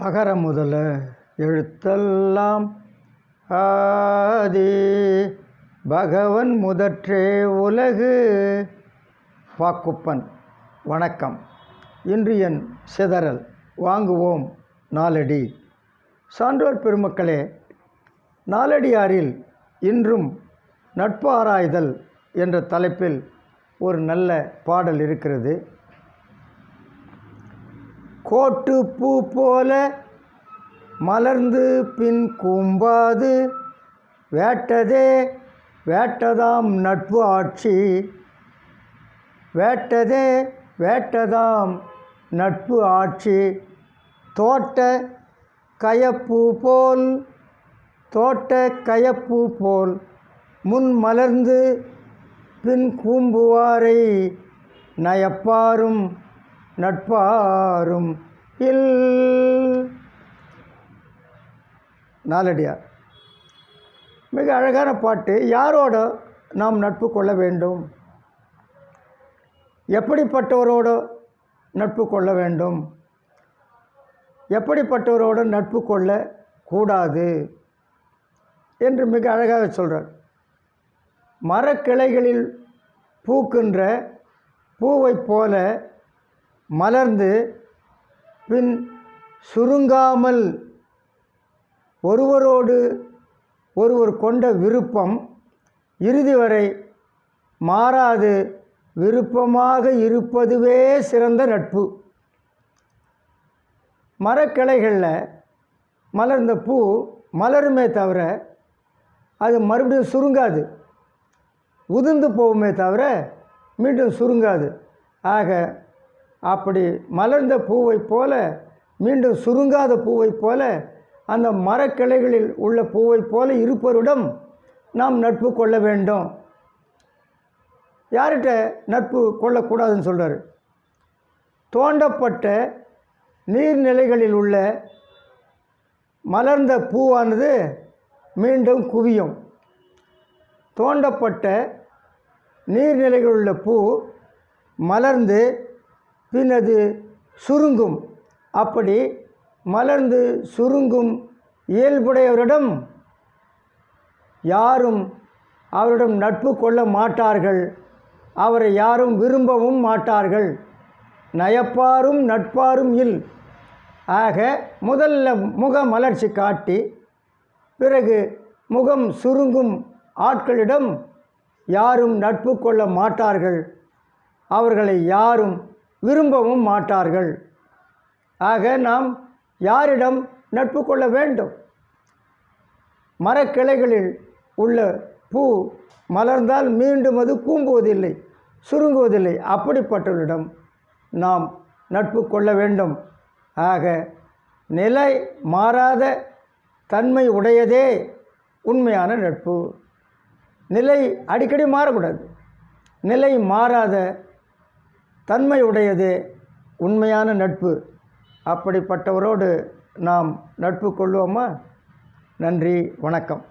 அகர முதல எழுத்தெல்லாம் ஆதி. பகவன் முதற்றே உலகு. பாக்குப்பன் வணக்கம். இன்று என் சிதறல் வாங்குவோம் நாலடி சான்றோர் பெருமக்களே நாலடியாரில் இன்றும் நட்பாராய்தல் என்ற தலைப்பில் ஒரு நல்ல பாடல் இருக்கிறது. கோட்டு பூ போல மலர்ந்து பின் கூம்பாது. வேட்டதே வேட்டதாம் நட்பு ஆட்சி. வேட்டதே வேட்டதாம் நட்பு ஆட்சி. தோட்ட கயப்பூ போல் தோட்ட கயப்பூ போல் முன் மலர்ந்து பின் கூம்புவாரை நயப்பாரும் நட்பாரும் இல். நாலடியார் மிக அழகான பாட்டு. யாரோட நாம் நட்பு கொள்ள வேண்டும்? எப்படிப்பட்டவரோடு நட்பு கொள்ள வேண்டும்? எப்படிப்பட்டவரோடு நட்பு கொள்ள கூடாது? என்று மிக அழகாக சொல்கிறார் மரக்கிளைகளில் பூக்கின்ற பூவைப் போல மலர்ந்து பின் சுருங்காமல் ஒருவரோடு ஒருவர் கொண்ட விருப்பம் இறுதி வரை மாறாது. விருப்பமாக இருப்பதுவே சிறந்த நட்பு. மரக்கிளைகளில் மலர்ந்த பூ மலருமே தவிர அது மறுபடியும் சுருங்காது. உதிர்ந்து போகுமே தவிர மீண்டும் சுருங்காது. ஆக அப்படி மலர்ந்த பூவைப் போல மீண்டும் சுருங்காத பூவைப் போல அந்த மரக்கிளைகளில் உள்ள பூவைப் போல இருப்பவரிடம் நாம் நட்பு கொள்ள வேண்டும். யார்கிட்ட நட்பு கொள்ளக்கூடாதுன்னு சொல்கிறார் தோண்டப்பட்ட நீர்நிலைகளில் உள்ள மலர்ந்த பூவானது மீண்டும் குவியும். தோண்டப்பட்ட நீர்நிலைகளில் உள்ள பூ மலர்ந்து பின் அது சுருங்கும். அப்படி மலர்ந்து சுருங்கும் இயல்புடையவரிடம் யாரும் அவரிடம் நட்பு கொள்ள மாட்டார்கள். அவரை யாரும் விரும்பவும் மாட்டார்கள். நயப்பாரும் நட்பாரும் இல். ஆக முதல்ல முக மலர்ச்சி காட்டி பிறகு முகம் சுருங்கும் ஆட்களிடம் யாரும் நட்பு கொள்ள மாட்டார்கள். அவர்களை யாரும் விரும்பவும் மாட்டார்கள். ஆக நாம் யாரிடம் நட்பு கொள்ள வேண்டும்? மரக்கிளைகளில் உள்ள பூ மலர்ந்தால் மீண்டும் அது கூம்புவதில்லை சுருங்குவதில்லை. அப்படிப்பட்டவர்களிடம் நாம் நட்பு கொள்ள வேண்டும். ஆக நிலை மாறாத தன்மை உடையதே உண்மையான நட்பு. நிலை அடிக்கடி மாறக்கூடாது. நிலை மாறாத தன்மையுடையது உண்மையான நட்பு. அப்படிப்பட்டவரோடு நாம் நட்பு கொள்வோமா? நன்றி வணக்கம்.